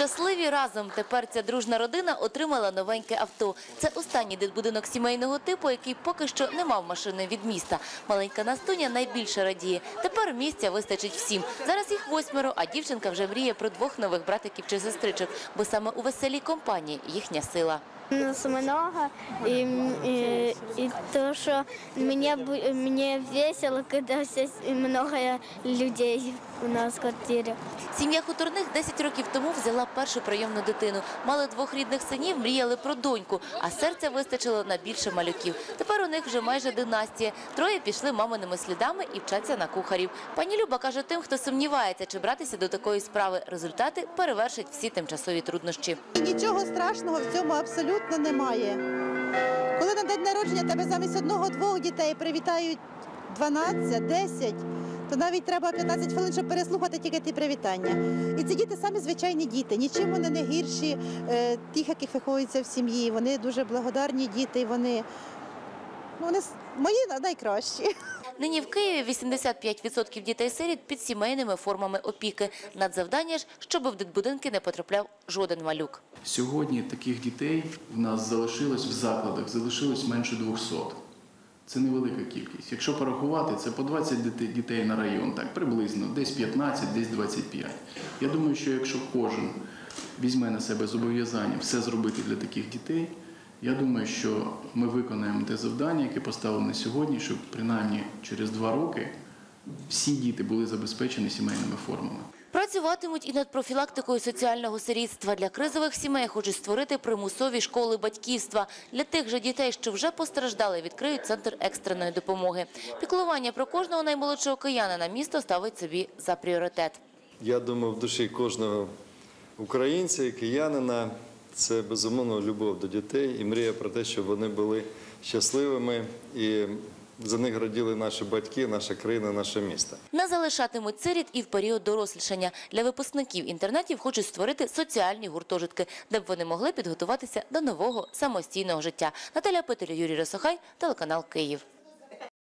Щасливі разом. Тепер ця дружна родина отримала новеньке авто. Це останній дитбудинок сімейного типу, який поки що не мав машини від міста. Маленька Настуня найбільше радіє. Тепер місця вистачить всім. Зараз їх восьмеро, а дівчинка вже мріє про двох нових братиків чи сестричок, бо саме у веселій компанії їхня сила. Нас много, и, и, и то, что мне, бу- мне весело, когда все, много людей у нас в квартире. Сім'я хуторних 10 років тому взяла першу прийомну дитину. Мали двох рідних синів, мріяли про доньку, а серця вистачило на більше малюків. Тепер у них вже майже династія. Троє пішли маминими слідами і вчаться на кухарів. Пані Люба каже тим, хто сумнівається, чи братися до такої справи. Результати перевершать всі тимчасові труднощі. І нічого страшного в цьому абсолютно немає. Коли на день народження тебе замість одного-двох дітей привітають 12, 10, то навіть треба 15 хвилин, щоб переслухати тільки ті привітання. І ці діти самі звичайні діти. Нічим вони не гірші е, тих, яких виховуються в сім'ї. Вони дуже благодарні діти. Вони, ну, вони мої найкращі. Нині в Києві 85% дітей-сиріт під сімейними формами опіки. Надзавдання ж, щоб в дитбудинки не потрапляв жоден малюк. Сьогодні таких дітей в нас залишилось в закладах, залишилось менше 200. Це невелика кількість. Якщо порахувати, це по 20 дітей на район, так приблизно, десь 15, десь 25. Я думаю, що якщо кожен візьме на себе зобов'язання все зробити для таких дітей, я думаю, що ми виконаємо те завдання, яке поставлене сьогодні, щоб принаймні через два роки всі діти були забезпечені сімейними формами. Працюватимуть і над профілактикою соціального сирітства. Для кризових сімей хочуть створити примусові школи батьківства. Для тих же дітей, що вже постраждали, відкриють центр екстреної допомоги. Піклування про кожного наймолодшого киянина місто ставить собі за пріоритет. Я думаю, в душі кожного українця і киянина це безумовно любов до дітей і мрія про те, щоб вони були щасливими і за них раділи наші батьки, наша країна, наше місто. Не залишатимуть сиріт і в період дорослішання. Для випускників інтернатів хочуть створити соціальні гуртожитки, де б вони могли підготуватися до нового самостійного життя. Наталя Петель, Юрій Росохай, телеканал Київ.